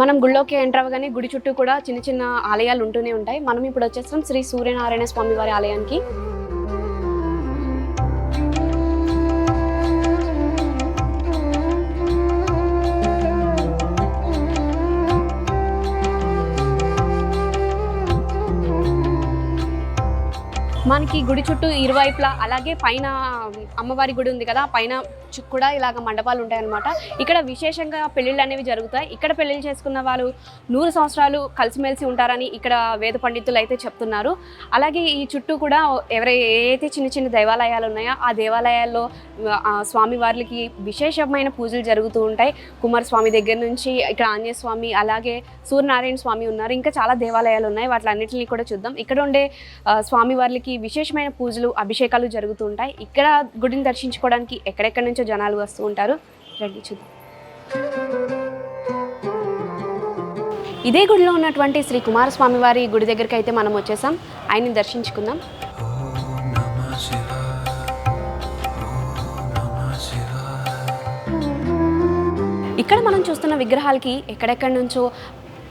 మనం గుళ్ళోకి ఎంటర్ అవ్వగానే గుడి చుట్టూ కూడా చిన్న చిన్న ఆలయాలు ఉంటూనే ఉంటాయి. మనం ఇప్పుడు వచ్చేస్తాం శ్రీ సూర్యనారాయణ స్వామి వారి ఆలయానికి. మనకి గుడి చుట్టూ ఇరువైపులా అలాగే పైన అమ్మవారి గుడి ఉంది కదా పైన చు- కూడా ఇలాగ మండపాలు ఉంటాయన్నమాట. ఇక్కడ విశేషంగా పెళ్ళిళ్ళు అనేవి జరుగుతాయి. ఇక్కడ పెళ్ళిళ్ళు చేసుకున్న వాళ్ళు నూరు సంవత్సరాలు కలిసిమెలిసి ఉంటారని ఇక్కడ వేద పండితులు అయితే చెప్తున్నారు. అలాగే ఈ చుట్టూ కూడా ఎవరై ఏదైతే చిన్న చిన్న దేవాలయాలు ఉన్నాయో ఆ దేవాలయాల్లో స్వామివారికి విశేషమైన పూజలు జరుగుతూ ఉంటాయి. కుమారస్వామి దగ్గర నుంచి ఇక్కడ ఆంజనేయ స్వామి అలాగే సూర్యనారాయణ స్వామి ఉన్నారు. ఇంకా చాలా దేవాలయాలు ఉన్నాయి. వాటిలన్నింటినీ కూడా చూద్దాం. ఇక్కడ ఉండే స్వామివారికి విశేషమైన పూజలు అభిషేకాలు జరుగుతూ ఉంటాయి. ఇక్కడ గుడిని దర్శించుకోవడానికి ఎక్కడెక్కడి నుంచో జనాలు వస్తూ ఉంటారు. రండి చూద్దాం. ఇదే గుడిలో ఉన్నటువంటి శ్రీ కుమారస్వామి వారి గుడి దగ్గరికి అయితే మనం వచ్చేసాం. ఆయన్ని దర్శించుకుందాం. ఇక్కడ మనం చూస్తున్న విగ్రహాలకి ఎక్కడెక్కడి నుంచో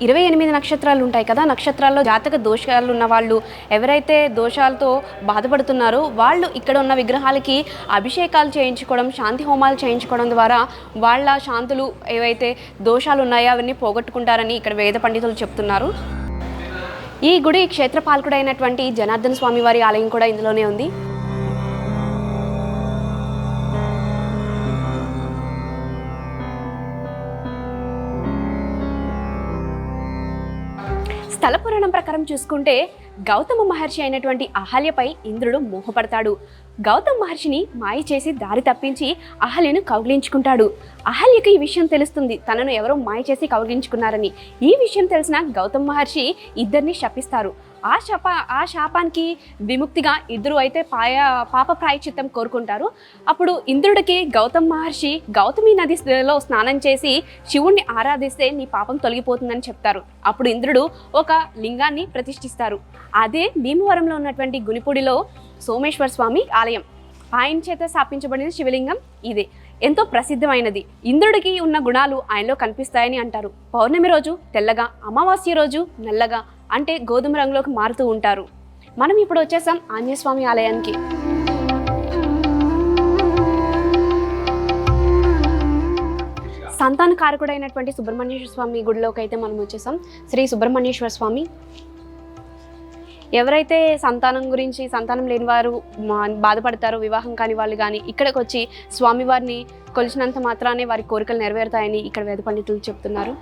ఇరవై ఎనిమిది నక్షత్రాలు ఉంటాయి కదా నక్షత్రాల్లో జాతక దోషాలు ఉన్న వాళ్ళు ఎవరైతే దోషాలతో బాధపడుతున్నారో వాళ్ళు ఇక్కడ ఉన్న విగ్రహాలకి అభిషేకాలు చేయించుకోవడం శాంతి హోమాలు చేయించుకోవడం ద్వారా వాళ్ళ శాంతులు ఏవైతే దోషాలు ఉన్నాయో అవన్నీ పోగొట్టుకుంటారని ఇక్కడ వేద పండితులు చెప్తున్నారు. ఈ గుడి క్షేత్రపాలకుడైనటువంటి జనార్దన స్వామి వారి ఆలయం కూడా ఇందులోనే ఉంది. స్థల పురాణం ప్రకారం చూసుకుంటే గౌతమ మహర్షి అయినటువంటి అహల్యపై ఇంద్రుడు మోహపడతాడు. గౌతమ్ మహర్షిని మాయ చేసి దారి తప్పించి అహల్యను కౌగిలించుకుంటాడు. అహల్యకు ఈ విషయం తెలుస్తుంది. తనను ఎవరో మాయ చేసి కౌగిలించుకున్నారని. ఈ విషయం తెలిసిన గౌతమ్ మహర్షి ఇద్దరిని శపిస్తారు. ఆ శాప ఆ శాపానికి విముక్తిగా ఇద్దరు అయితే పాయ పాప ప్రాయచిత్తం కోరుకుంటారు. అప్పుడు ఇంద్రుడికి గౌతమ్ మహర్షి గౌతమి నదిలో స్నానం చేసి శివుణ్ణి ఆరాధిస్తే నీ పాపం తొలగిపోతుందని చెప్తారు. అప్పుడు ఇంద్రుడు ఒక లింగాన్ని ప్రతిష్ఠిస్తారు. అదే భీమవరంలో ఉన్నటువంటి గునిపుడిలో సోమేశ్వర స్వామి ఆలయం. ఆయన చేత స్థాపించబడిన శివలింగం ఇదే. ఎంతో ప్రసిద్ధమైనది. ఇంద్రుడికి ఉన్న గుణాలు ఆయనలో కనిపిస్తాయని అంటారు. పౌర్ణమి రోజు తెల్లగా అమావాస్య రోజు నల్లగా అంటే గోధుమ రంగులోకి మారుతూ ఉంటారు. మనం ఇప్పుడు వచ్చేసాం ఆంజనేయస్వామి ఆలయానికి. సంతాన కారకుడైనటువంటి సుబ్రహ్మణ్యేశ్వర స్వామి గుడిలోకి అయితే మనం వచ్చేసాం. శ్రీ సుబ్రహ్మణ్యేశ్వర స్వామి ఎవరైతే సంతానం గురించి సంతానం లేని వారు మా- బాధపడతారో వివాహం కాని వాళ్ళు కానీ ఇక్కడికి వచ్చి స్వామివారిని కొలిచినంత మాత్రానే వారి కోరికలు నెరవేరుతాయని ఇక్కడ వేద పండితులు చెప్తున్నారు.